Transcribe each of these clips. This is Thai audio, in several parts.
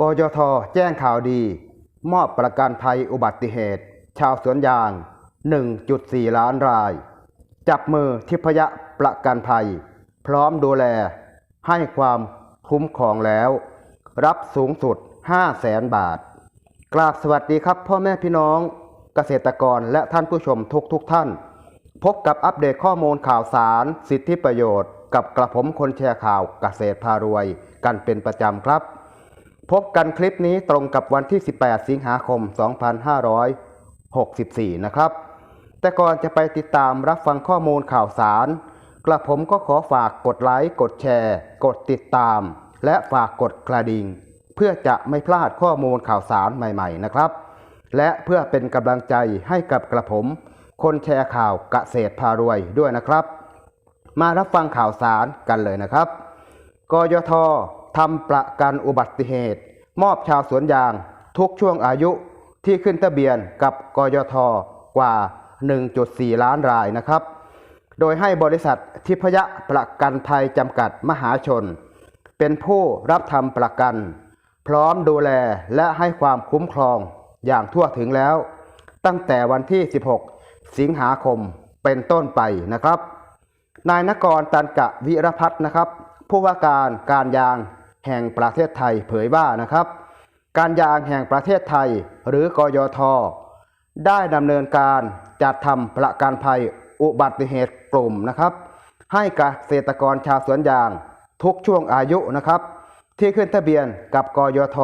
กยทแจ้งข่าวดี มอบประกันภัยอุบัติเหตุ ชาวสวนยาง 1.4 ล้านราย จับมือทิพยะประกันภัย พร้อมดูแล ให้ความคุ้มครองแล้ว รับสูงสุด 5 0 0แสนบาท กราบสวัสดีครับพ่อแม่พี่น้องเกษตรกรและท่านผู้ชมทุกทุกๆท่าน พบกับอัปเดตข้อมูลข่าวสาร สิทธิประโยชน์ กับกระผมคนแชร์ข่าวเกษตรพารวย กันเป็นประจำครับ พบกันคลิปนี้ตรงกับวันที่ 18 สิงหาคม 2564 นะครับ แต่ก่อนจะไปติดตามรับฟังข้อมูลข่าวสาร กระผมก็ขอฝากกดไลค์ กดแชร์ กดติดตาม และฝากกดกระดิ่ง เพื่อจะไม่พลาดข้อมูลข่าวสารใหม่ๆ นะครับ และเพื่อเป็นกำลังใจให้กับกระผม คนแชร์ข่าวเกษตรพารวยด้วยนะครับ มารับฟังข่าวสารกันเลยนะครับ กยท ทำประกันอุบัติเหตุ มอบชาวสวนยางทุกช่วงอายุที่ขึ้นทะเบียนกับกยทกว่า 1.4 ล้านรายนะครับ โดยให้บริษัททิพยประกันภัยจำกัดมหาชน เป็นผู้รับทำประกัน พร้อมดูแลและให้ความคุ้มครองอย่างทั่วถึงแล้ว ตั้งแต่วันที่ 16 สิงหาคมเป็นต้นไปนะครับ นายนกรตันกะวิรพัฒน์นะครับ ผู้ว่าการการยาง แห่งประเทศไทยเผยว่านะครับ การยางแห่งประเทศไทย หรือกยท ได้ดำเนินการจัดทำประกันภัยอุบัติเหตุกลุ่มนะครับ ให้เกษตรกรชาวสวนยางทุกช่วงอายุนะครับ ที่ขึ้นทะเบียนกับกยท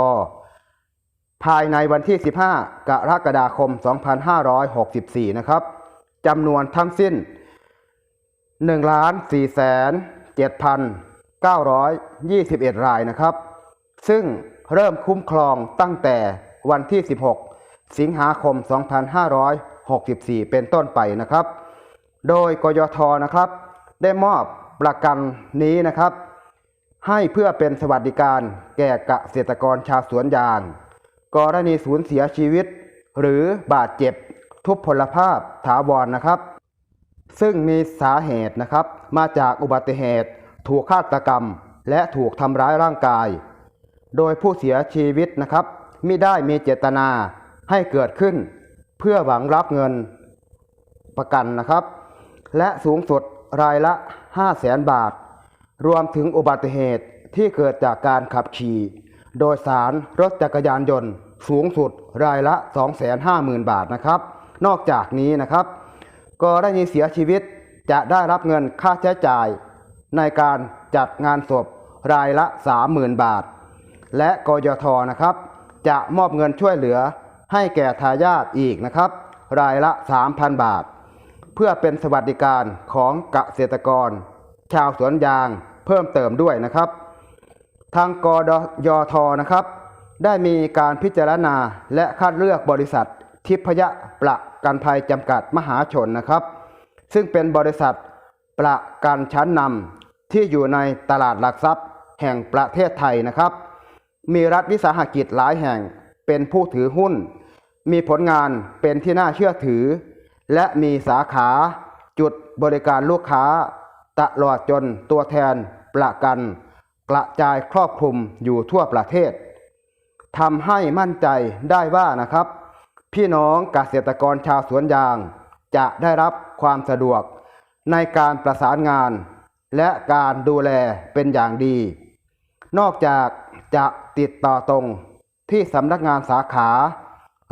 ภายในวันที่ 15 กรกฎาคม 2564 นะครับจำนวนทั้งสิ้น1ล้าน4แ921 รายนะครับ ซึ่งเริ่มคุ้มครองตั้งแต่วันที่ 16 สิงหาคม 2564 เป็นต้นไปนะครับ โดยกยทนะครับ ได้มอบประกันนี้นะครับ ให้เพื่อเป็นสวัสดิการแก่เกษตรกรชาวสวนยาง กรณีสูญเสียชีวิต หรือบาดเจ็บทุพพลภาพถาวรนะครับ ซึ่งมีสาเหตุนะครับ มาจากอุบัติเหตุ ถูกฆาตกรรม และถูกทำร้ายร่างกาย โดยผู้เสียชีวิตนะครับมิได้มีเจตนาให้เกิดขึ้น เพื่อหวังรับเงินประกันนะครับ และสูงสุดรายละ 5 0 0แสนบาท รวมถึงอุบัติเหตุที่เกิดจากการขับขี่ โดยสารรถจักรยานยนต์ สูงสุดรายละ 250,000 บาทนะครับ นอกจากนี้นะครับ กรณีเสียชีวิตจะได้รับเงินค่าใช้จ่าย ในการจัดงานศพรายละ 30,000 บาท และกยทนะครับ จะมอบเงินช่วยเหลือให้แก่ทายาทอีกนะครับ รายละ 3,000 บาท เพื่อเป็นสวัสดิการของเกษตรกร ชาวสวนยางเพิ่มเติมด้วยนะครับ ทางกยทนะครับ ได้มีการพิจารณาและคัดเลือกบริษัททิพยประกันภัยจำกัดมหาชนนะครับ ซึ่งเป็นบริษัทประกันชั้นนำ ที่อยู่ในตลาดหลักทรัพย์แห่งประเทศไทยนะครับ มีรัฐวิสาหกิจหลายแห่งเป็นผู้ถือหุ้น มีผลงานเป็นที่น่าเชื่อถือ และมีสาขาจุดบริการลูกค้า ตลอดจนตัวแทนประกัน กระจายครอบคลุมอยู่ทั่วประเทศทำให้มั่นใจได้ว่านะครับ พี่น้องเกษตรกรชาวสวนยาง จะได้รับความสะดวกในการประสานงาน และการดูแลเป็นอย่างดี นอกจากจะติดต่อตรงที่สำนักงานสาขา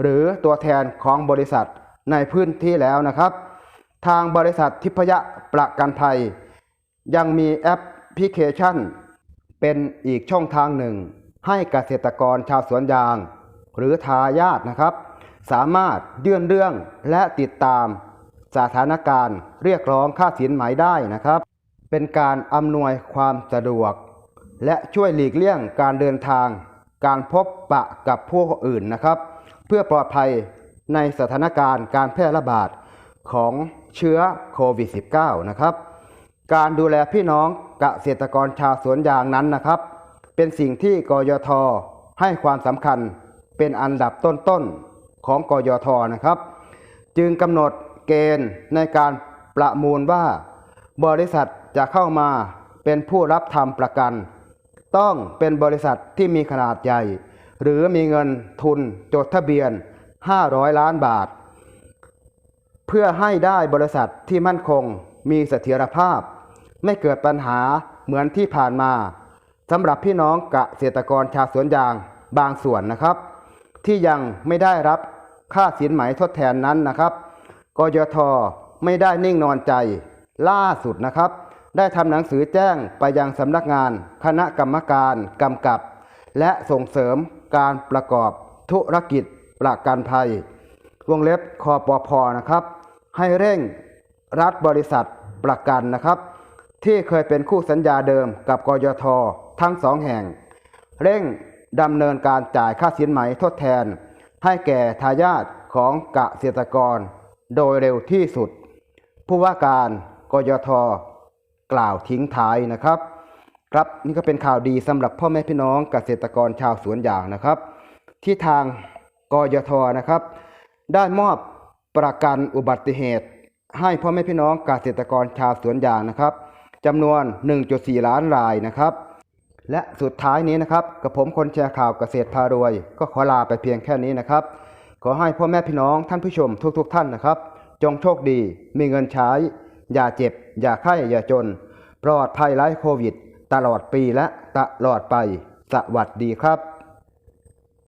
หรือตัวแทนของบริษัทในพื้นที่แล้วนะครับ ทางบริษัททิพยะประกันภัย ยังมีแอปพลิเคชัน เป็นอีกช่องทางหนึ่ง ให้เกษตรกรชาวสวนยาง หรือทายาทนะครับ สามารถยื่นเรื่องและติดตามสถานการณ์เรียกร้องค่าสินไหมได้นะครับ เป็นการอำนวยความสะดวก และช่วยหลีกเลี่ยงการเดินทาง การพบปะกับผู้อื่นนะครับ เพื่อปลอดภัยในสถานการณ์การแพร่ระบาดของเชื้อโควิด -19 นะครับ การดูแลพี่น้องเกษตรกรชาวสวนยางนั้นนะครับ เป็นสิ่งที่กยทให้ความสำคัญเป็นอันดับต้นๆของกยทนะครับ จึงกำหนดเกณฑ์ในการประมูลว่า บริษัท จะเข้ามาเป็นผู้รับทำประกัน ต้องเป็นบริษัทที่มีขนาดใหญ่ หรือมีเงินทุนจดทะเบียน 500 ล้านบาท เพื่อให้ได้บริษัทที่มั่นคงมีเสถียรภาพ ไม่เกิดปัญหาเหมือนที่ผ่านมาสำหรับพี่น้องเกษตรกรชาวสวนยางบางส่วนนะครับ ที่ยังไม่ได้รับค่าสินไหมทดแทนนั้นนะครับกยทไม่ได้นิ่งนอนใจล่าสุดนะครับ ทำหนังสือแจ้งไปยังสำนักงาน คณะกรรมการกำกับ และส่งเสริมการประกอบธุรกิจประกันภัย วงเล็บคอปพนะครับ ให้เร่งรัฐบริษัทประกันนะครับ ที่เคยเป็นคู่สัญญาเดิมกับกยททั้งสองแห่ง เร่งดำเนินการจ่ายค่าสินไหมทดแทน ให้แก่ทายาทของเกษตรกร โดยเร็วที่สุด ผู้ว่าการกยท กล่าวทิ้งท้ายนะครับ ครับนี่ก็เป็นข่าวดีสำหรับพ่อแม่พี่น้องเกษตรกรชาวสวนยางนะครับ ที่ทางกยทนะครับ ได้มอบประกันอุบัติเหตุ ให้พ่อแม่พี่น้องเกษตรกรชาวสวนยางนะครับจำนวน 1.4 ล้านรายนะครับ และสุดท้ายนี้นะครับกับผมคนแชร์ข่าวเกษตรพารวย ก็ขอลาไปเพียงแค่นี้นะครับ ขอให้พ่อแม่พี่น้องท่านผู้ชมทุกๆทท่านนะครับ จงโชคดีมีเงินใช้ อย่าเจ็บ อย่าไข้อย่าจน ปลอดภัยไร้โควิด ตลอดปีและตลอดไป สวัสดีครับ